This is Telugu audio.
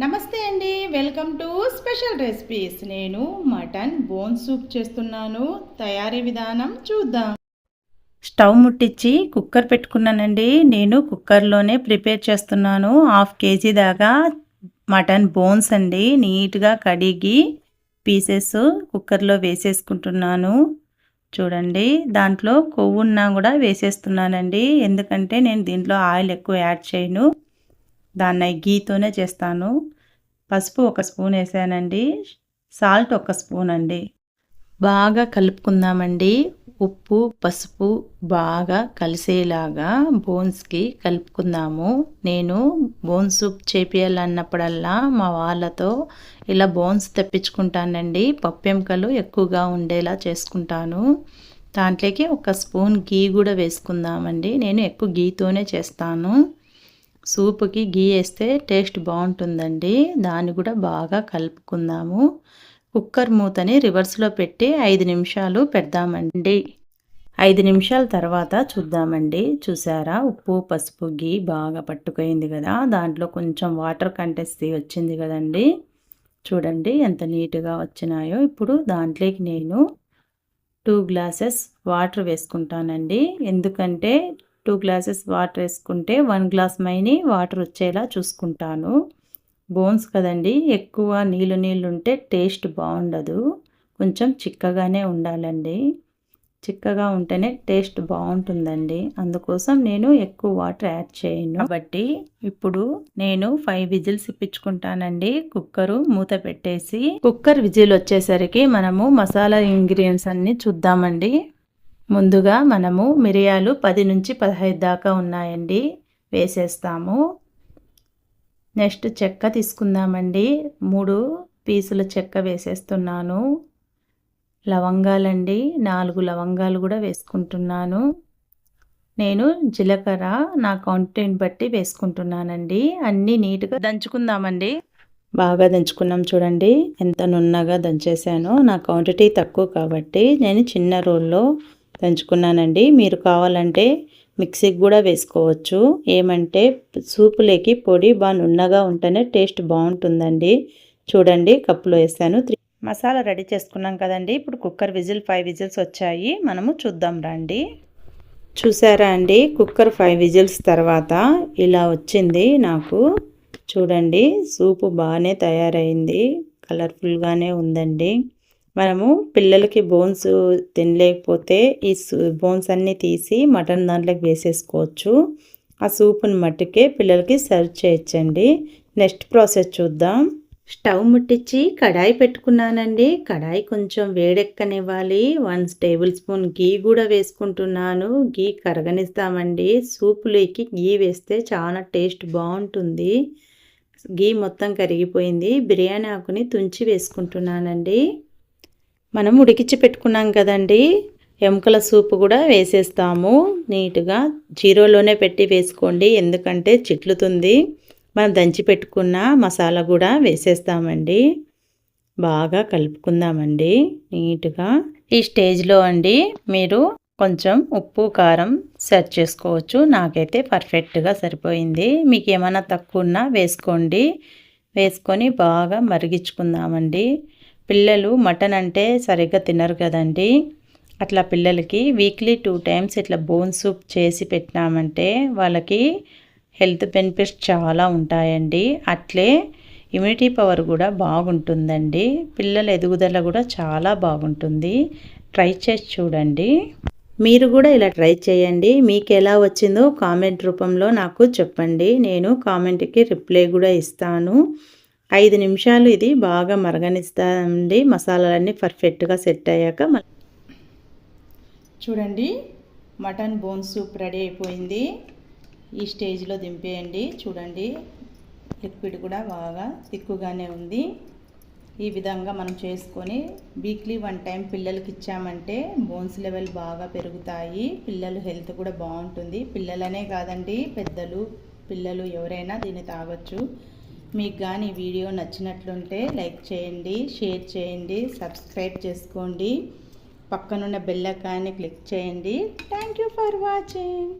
నమస్తే అండి. Welcome to special recipes. నేను మటన్ బోన్ సూప్ చేస్తున్నాను. తయారీ విధానం చూద్దాం. స్టవ్ ముట్టించి కుక్కర్ పెట్టుకున్నానండి. నేను కుక్కర్లోనే ప్రిపేర్ చేస్తున్నాను. హాఫ్ కేజీ దాకా మటన్ బోన్స్ అండి. నీట్గా కడిగి పీసెస్ కుక్కర్లో వేసేసుకుంటున్నాను. చూడండి దాంట్లో కొవ్వున్నా కూడా వేసేస్తున్నానండి. ఎందుకంటే నేను దీంట్లో ఆయిల్ ఎక్కువ యాడ్ చేయను. దాన్ని గీతోనే చేస్తాను. పసుపు ఒక స్పూన్ వేసానండి. సాల్ట్ ఒక స్పూన్ అండి. బాగా కలుపుకుందామండి. ఉప్పు పసుపు బాగా కలిసేలాగా బోన్స్కి కలుపుకుందాము. నేను బోన్ సూప్ చేపియాలన్నప్పుడల్లా మా వాళ్ళతో ఇలా బోన్స్ తెప్పించుకుంటానండి. పప్పెంకలు ఎక్కువగా ఉండేలా చేసుకుంటాను. దాంట్లోకి ఒక స్పూన్ గీ కూడా వేసుకుందామండి. నేను ఎక్కువ గీతోనే చేస్తాను. సూప్కి గీ వేస్తే టేస్ట్ బాగుంటుందండి. దాన్ని కూడా బాగా కలుపుకుందాము. కుక్కర్ మూతని రివర్స్లో పెట్టి ఐదు నిమిషాలు పెడదామండి. ఐదు నిమిషాల తర్వాత చూద్దామండి. చూసారా? ఉప్పు పసుపు గీ బాగా పట్టుకైంది కదా. దాంట్లో కొంచెం వాటర్ కంటెస్టీ వచ్చింది కదండి. చూడండి ఎంత నీట్గా వచ్చినాయో. ఇప్పుడు దాంట్లోకి నేను టూ గ్లాసెస్ వాటర్ వేసుకుంటానండి. ఎందుకంటే టూ గ్లాసెస్ వాటర్ వేసుకుంటే వన్ గ్లాస్ మైని వాటర్ వచ్చేలా చూసుకుంటాను. బోన్స్ కదండి ఎక్కువ నీళ్ళు నీళ్ళు ఉంటే టేస్ట్ బాగుండదు. కొంచెం చిక్కగానే ఉండాలండి. చిక్కగా ఉంటేనే టేస్ట్ బాగుంటుందండి. అందుకోసం నేను ఎక్కువ వాటర్ యాడ్ చేయను. కాబట్టి ఇప్పుడు నేను ఫైవ్ విజిల్స్ ఇప్పించుకుంటానండి. కుక్కరు మూత పెట్టేసి కుక్కర్ విజిల్ వచ్చేసరికి మనము మసాలా ఇంగ్రీడియంట్స్ అన్ని చూద్దామండి. ముందుగా మనము మిరియాలు పది నుంచి పదహైదు దాకా ఉన్నాయండి వేసేస్తాము. నెక్స్ట్ చెక్క తీసుకుందామండి. మూడు పీసుల చెక్క వేసేస్తున్నాను. లవంగాలండి నాలుగు లవంగాలు కూడా వేసుకుంటున్నాను. నేను జీలకర్ర నా కౌంటెంట్ బట్టి వేసుకుంటున్నానండి. అన్నీ నీట్గా దంచుకుందామండి. బాగా దంచుకున్నాం చూడండి. ఎంత నున్నగా దంచేసానో. నా క్వాంటిటీ తక్కువ కాబట్టి నేను చిన్న రోల్లో దంచుకున్నానండి. మీరు కావాలంటే మిక్సీకి కూడా వేసుకోవచ్చు. ఏమంటే సూపులేకి పొడి బాగా నున్నగా ఉంటేనే టేస్ట్ బాగుంటుందండి. చూడండి కప్పులో వేసాను. త్రీ మసాలా రెడీ చేసుకున్నాం కదండి. ఇప్పుడు కుక్కర్ విజిల్ ఫైవ్ విజిల్స్ వచ్చాయి. మనము చూద్దాం రండి. చూసారా అండి? కుక్కర్ ఫైవ్ విజిల్స్ తర్వాత ఇలా వచ్చింది నాకు. చూడండి సూపు బాగానే తయారైంది. కలర్ఫుల్గానే ఉందండి. మనము పిల్లలకి బోన్స్ తినలేకపోతే ఈ బోన్స్ అన్నీ తీసి మటన్ దాంట్లోకి వేసేసుకోవచ్చు. ఆ సూప్ని మట్టుకే పిల్లలకి సర్వ్ చేయొచ్చండి. నెక్స్ట్ ప్రాసెస్ చూద్దాం. స్టవ్ ముట్టించి కడాయి పెట్టుకున్నానండి. కడాయి కొంచెం వేడెక్కనివ్వాలి. వన్ టేబుల్ స్పూన్ గీ కూడా వేసుకుంటున్నాను. గీ కరగనిస్తామండి. సూపులోకి గీ వేస్తే చాలా టేస్ట్ బాగుంటుంది. గీ మొత్తం కరిగిపోయింది. బిర్యానీ ఆకుని తుంచి వేసుకుంటున్నానండి. మనం ఉడికించి పెట్టుకున్నాం కదండి. ఎముకల సూప్ కూడా వేసేస్తాము. నీట్గా జీరోలోనే పెట్టి వేసుకోండి. ఎందుకంటే చిట్లుతుంది. మనం దంచి పెట్టుకున్న మసాలా కూడా వేసేస్తామండి. బాగా కలుపుకుందామండి. నీట్గా ఈ స్టేజ్లో అండి మీరు కొంచెం ఉప్పు కారం సెట్ చేసుకోవచ్చు. నాకైతే పర్ఫెక్ట్గా సరిపోయింది. మీకు ఏమైనా తక్కువ ఉన్నా వేసుకోండి. వేసుకొని బాగా మరిగించుకుందామండి. పిల్లలు మటన్ అంటే సరిగ్గా తినరు కదండి. అట్లా పిల్లలకి వీక్లీ టూ టైమ్స్ ఇట్లా బోన్ సూప్ చేసి పెట్టినామంటే వాళ్ళకి హెల్త్ బెనిఫిట్స్ చాలా ఉంటాయండి. అట్లే ఇమ్యూనిటీ పవర్ కూడా బాగుంటుందండి. పిల్లల ఎదుగుదల కూడా చాలా బాగుంటుంది. ట్రై చేసి చూడండి. మీరు కూడా ఇలా ట్రై చేయండి. మీకు ఎలా వచ్చిందో కామెంట్ రూపంలో నాకు చెప్పండి. నేను కామెంట్కి రిప్లై కూడా ఇస్తాను. ఐదు నిమిషాలు ఇది బాగా మరగనిస్తాండి మసాలాలన్నీ పర్ఫెక్ట్గా సెట్ అయ్యాక చూడండి. మటన్ బోన్ సూప్ రెడీ అయిపోయింది. ఈ స్టేజ్లో దింపేయండి. చూడండి. లిక్విడ్ కూడా బాగా తిక్కుగానే ఉంది. ఈ విధంగా మనం చేసుకొని వీక్లీ వన్ టైం పిల్లలకి ఇచ్చామంటే బోన్స్ లెవెల్ బాగా పెరుగుతాయి. పిల్లలు హెల్త్ కూడా బాగుంటుంది. పిల్లలనే కాదండి పెద్దలు పిల్లలు ఎవరైనా దీన్ని తాగొచ్చు. మీకు కానీ వీడియో నచ్చినట్లుంటే లైక్ చేయండి షేర్ చేయండి సబ్స్క్రైబ్ చేసుకోండి. పక్కనున్న బెల్లకాన్ని క్లిక్ చేయండి. Thank you for watching.